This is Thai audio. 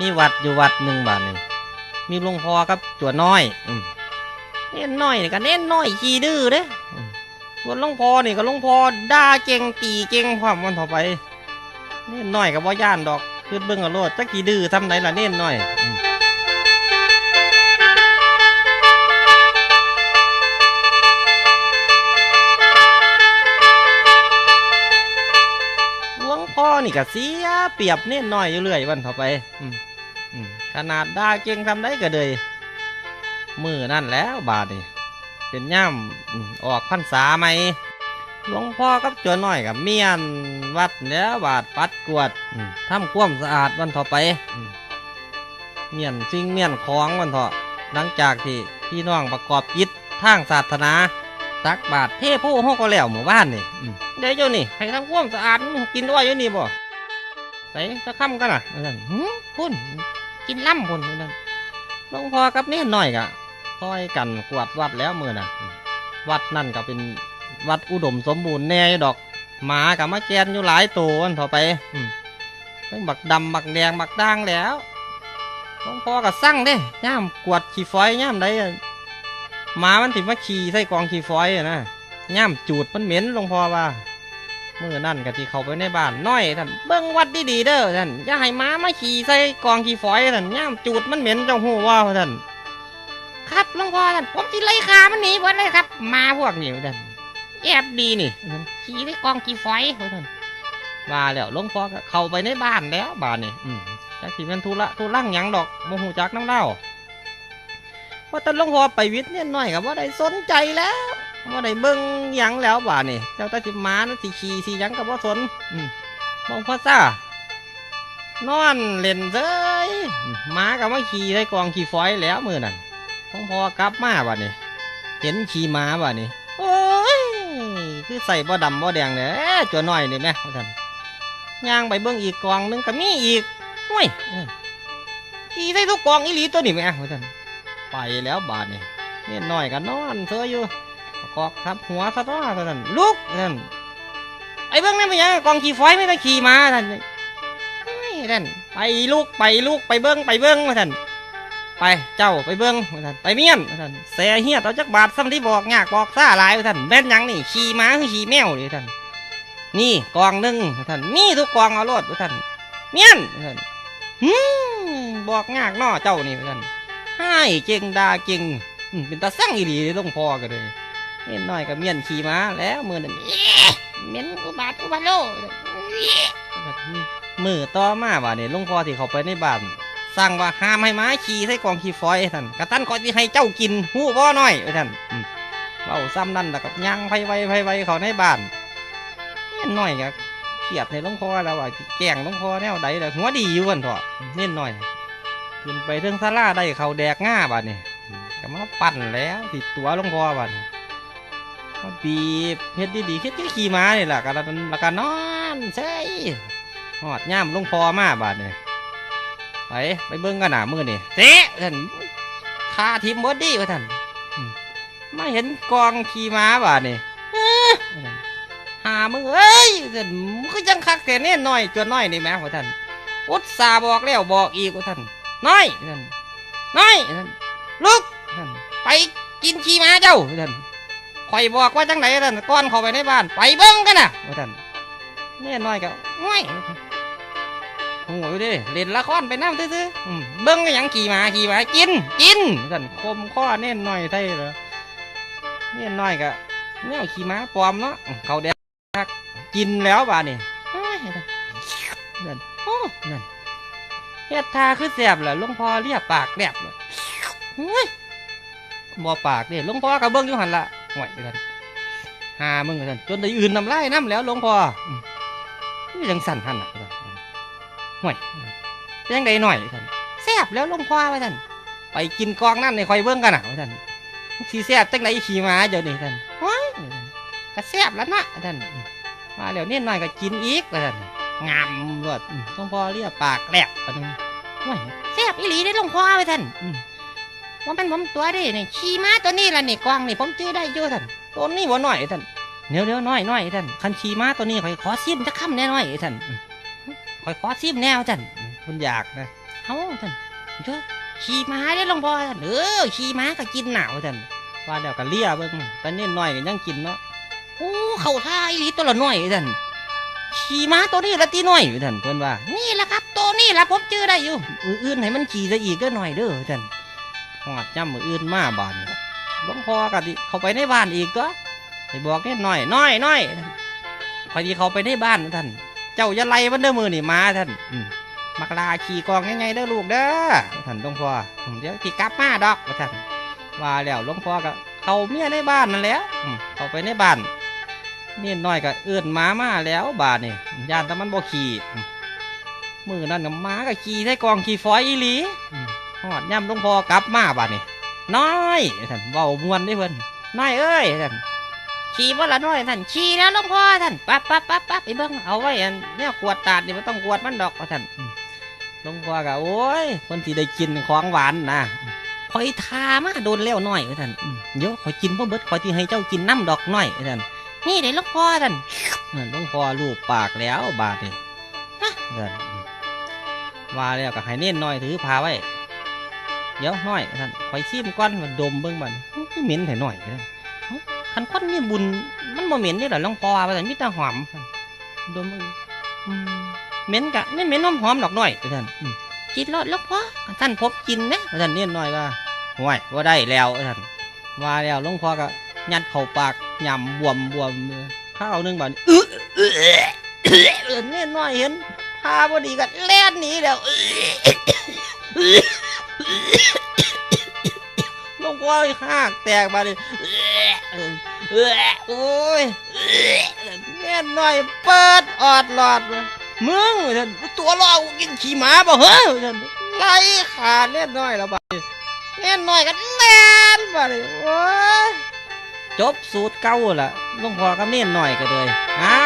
มีวัดอยู่วัดหนึ่งบาทนี่มีหลวงพ่อกับจัวน้อยอืมเน้นน้อยนี่ก็เน้นน้อยขี้ดื้อเด้ส่วนหลวงพ่อนี่ก็หลวงพ่อด่าเก่งตีเก่งความมันต่อไป เน้นน้อยกับว่าย่านดอกคือเบิ่งเอาโลดจักกี่ดื้อทำไหนล่ะเน้นน้อยหลวงพ่อนี่ก็เสียเปรียบเน้นน้อยอยู่เรื่อยวันต่อไป อืมอืม ขนาดด่าเก่งทำได้ก็เลยมือนั่นแล้วบาดนี่เป็นย่ำออกพรรษาไหมหลวงพ่อกับจวนน้อยกับเมียนวัดแล้วบาดปัดกวดทำความสะอาดวันต่อไปเมียนสิ่งเมียนของวันเถอะหลังจากที่พี่น้องประกอบกิจทางศาสนาตักบาตรเทผู้ห้องก็แล้วหมู่บ้านนี่เดี๋ยวเจ้านี่ให้ทำความสะอาดกินด้วยอยู่นี่บ่ไปจะค่ำกันอะหืมพุ่น กินล่ำพุ่นนั่นหลวงพ่อกับเมียนน้อยกะซอยกันกวาดวัดแล้วมือน่ะ วัดนั่นก็เป็นวัดอุดมสมบูรณ์แน่ดอก หมากับมาแกนอยู่หลายตัวอันต่อไปอืมทั้งบักดำบักแดงบักด่างแล้วหลวงพ่อก็สั่งเด้ย่ามกวาดขี้ฝอยย่ามใดอะหมามันถึมาขี่ใส่กองขี้ฝอยนะย่ามจูดมันเหม็นหลวงพ่อว่า มื่อนั่นก็ที่เขาไปในบ้านน้อยท่านเบิ้งวัดดีๆเด้อท่านอย่าให้หมามาขี่ใส่กองขี้ฝอยท่านย่ามจูดมันเหม็นเจ้าหูว่าท่านครับหลวงพ่อท่านผมจิไล่ขามันหนีหมดเลยครับ มาพวกนี้ท่านแอบดีนี่ขี่ได้กองกี่ฝอยท่านมาแล้วหลวงพ่อเข้าไปในบ้านแล้วบ้านนี่อืมจักสิเป็นทุระทุลังยังดอกโมหูจักน้ำเล่าว่าแต่หลวงพ่อไปวิทย์เนี่ยน้อยกับว่าได้สนใจแล้ว ว่าได้เบิ่งหยังแล้วบ้านนี่เจ้าตาสิมานะสิขี่สิหยังกับว่าสนอืมมองพ่อซ่านอนเล่นเซ้ยอืมหมากับมาขี่ได้กองขี่ฟอยแล้วมือนั่นหลวงพ่อกลับมาบ้านนี่เห็นขี่ม้าบ้านนี่โอ้ยคือใส่บ่ดำบ่แดงเนี่ยจัวน้อยนี่แม่ท่านย่างไปเบิ่งอีกกองหนึงก็มีอีกห้วยเออขี่ได้ทุกกองอีหลีตัวนี่แหม่ว่าท่านไปแล้วบาดนี่เนี่ยน้อยก็นอนเธออยู่ กอกทับหัวซะตัวท่นลุกท่นไอ้เบิ่งนั่นเป็นยังกองขี่ฝอยไม่ได้ขี่มาท่านเฮ้ยท่นไปลูกไปลูกไปเบิ่งไปเบิ่งว่าท่านไปเจ้าไปเบิ่งว่าท่านไปเมียนว่าท่านแสเฮียเอาจักบาทซ้ำที่บอกยากบอกซ่าหลายว่าท่านแม่นยังนี่ขี่ม้าคือขี่แมวนี่ท่านนี่กองหนึ่งท่านมีทุกกองเอารถท่านเมียนท่านหืมบอกงากน้อเจ้านี่ท่านให้เจงดาเจงเป็นตาสั่งอีหลีต้องพอกันเลย เมียนน้อยกับเมียนขี่ม้าแล้วมือนั่นเหม็นอุบาทอุบาโลมือต่อมาว่าเนี่ยลุงพ่อที่เขาไปในบ้านสั่งว่าห้ามให้ม้าขี่ใส่กองขี่ฟอยท่านกระตันก็ที่ให้เจ้ากินหู้บ่น้อยท่านเบาซ้ำนั่นแล้วกับย่างไฟไวไฟไวเขาในบ้านเน่นหน่อยก็เขียดในลวงพ่อแล้วว่าแกล้งลวงพ่อแนวใดแต่หัวดีอยู่กันเถอะเน่นหน่อยขึ้นไปเรื่องซาลาได้เขาแดกง่าบาดนี่ก็มาปั่นแล้วติดตัวลวงพ่อบานี่ มาบีบเฮ็ดดีๆเฮ็ดที่ขี่ม้านี่แหละกันแล้วก็นอนใช่หอดย่ามลงพอมาบาดนี่ไปไปเบิ้งกันหนามือนี่เจ๊ท่านคาทิมบอดี้วะท่านอืมมาเห็นกองขี่ม้าบาดนี่เอ้อว่าท่านหามึงเอ้ยท่านมึงก็ยังคักแต่เน่น้อยจนน้อยนี่แหม่ว่าท่านอุตส่าห์บอกแล้วบอกอีกว่าท่านน้อยท่านน้อยท่านลุกท่านไปกินขี้หมาเจ้าว่าท่าน คอยบอกว่าจังไหนท่านก้อนเข้าไปในบ้าน ไปเบิ้งกันนะว่าท่านเน่น้อยก็ง่อยโอ้ยเด้เล่นละครไปน้ำซื่อๆอืมเบิ้งก็หยังขี่หมาขี่หมากินกินว่าท่านคมข้อเน่น้อยไทยเหรอเน่น้อยก็แนวขี่หมาปลอมเนาะเขาแดงกินแล้วบ้านี่เฮ้ยนั่นโอ้นั่นเฮ็ดทาคือแสบเหรอหลวงพ่อเรียกปากแลบเลยเฮ้ยบ่ปากเด้หลวงพ่อกับเบิ้งอยู่หันละ ห่วยกันหามึงกันจนได้อื่นนำไลายน้ำแล้วหลวงพ่อยังสั่นหันอะห่วยเป็นยังไงหน่อยท่านแสบแล้วหลวงพ่อว่าท่านไปกินกองนั่นในคอยเบิ้องกันอะว่าท่านสีแสบจังไหนขี่ม้าเดี๋ยวนี้ท่านว้ายก็แสบแล้วนะท่านมาเดี๋ยวนี้หน่อยก็กินอีกท่านงามรวดหลวงพ่อเรียกปากแหลกปะนึงโอ้ยแซ่บอีหลีได้หลวงพ่อไปท่านอื ว่าเป็นผมตัวดินี่ขี่ม้าตัวนี้ล่ะนี่กวางนี่ผมจื้อได้อยู่ท่านตัวนี้บ่หน่อยท่านเดี๋ยวเดี๋ยวน้อยน้อยท่านคันชีม้าตัวนี้ข่อยขอซิมจะค้ำแน่น้อยท่านอืมข่อยขอซิมแนวท่านอืมคุณอยากนะคเอาท่านเจ้าขี่ม้าได้หลวงพ่อท่านเออขี่ม้าก็กินหนาวท่านว่าแล้วก็เลียเบิ่งแต่นี่น้อยก็ยังกินเนาะโอ้เข้าท่าอีหลีตัวละน้อยท่านขี่ม้าตัวนี้ละตีน้อยท่านเพิ่นว่า นี่แหละครับตัวนี่แหละผมจื้อได้อยู่มืออื่นให้มันขี่ซะอีกก็หน่อยเด้อท่านห อดย่ำมืออื่นมาบ้านหลวงพ่อก็ดิเขาไปในบ้านอีกก็ไปบอกนิดหน่อยน้อยน้อยพอดีเขาไปในบ้านท่าน เจ้าอย่าไล่มันเด้อมือนี่มาท่านอืมักลาขี่กองยังไงเด้อลูกเด้อท่านหลวงพ่อเดี๋ยวที่กลับมาดอกท่านว่าแล้วหลวงพ่อก็เขาเมียในบ้านนั่นแหล้วเขาไปในบ้านนี่น้อยก็เอื้อนมามาแล้วบาดนี่ยานแต่มันบ่ขี่มือนั่นกับม้ากับขี่ใส่กองขี่ฟอยอีหลี หอดย่ำหลวงพ่อกลับมาบ้านนี่น้อยท่านเว้ามวนได้เพิ่นน้อยเอ้ยท่านขี่บ่ละน้อยท่านขี่แล้วหลวงพ่อท่านปั๊บปั๊บปั๊บปั๊บไปเบิ่งเอาไว้อันเนี่ยกวดตาดนี่ไม่ต้องกวดมันดอกท่านหลวงพ่อก็โอ้ยคนที่ได้กินของหวานนะคอยทามาโดนแล้วน้อยท่านเดี๋ยวคอยกินพ่เบิดคอยที่ให้เจ้ากินน้ำดอกน้อยท่านนี่เด้หลวงพ่อท่านหลวงพ่อลูบปากแล้วบาดนี่ท่านอืมว่าแล้วก็ให้เน้นน้อยถือพาไว้ เดี๋ยวน้อยท่านคอยชิมก้อนมันดมเบิ่งบัดมันคือเหม็นแต่น้อยเลยคันคนมีบุญมันบ่เหม็นนี่แหละหลวงพ่อว่าแต่มีแต่หอมดมเบิ่งอืมเหม็นกะไม่เหม็นหอมหอมดอกน้อยท่านกินรถหลวงพ่อท่านพบกินนะท่านเน้นน้อยว่าห่วยว่าได้แล้วท่านว่าแล้วหลวงพ่อก็ยัดเข้าปากยำบวมบวมข้าวหนึงบัดอื้อเออเออเน้นน้อยเห็นพาบ่ดีก็แล่นหนีแล้ว ลวงพ่อหักแตกมาเลยเออโอ้ยแน่นหน่อยเปิดออดหลอดมามึงท่านตัวรอกูกินขี่หมาบ่เฮ้ยท่านไล่ขาดแน่นหน่อยแล้วบ้าดแน่นหน่อยกันแน่นบ้าเลยโอ้ยจบสูตรเก่าละลงพอกับเน่นหน่อยก็เลยฮะ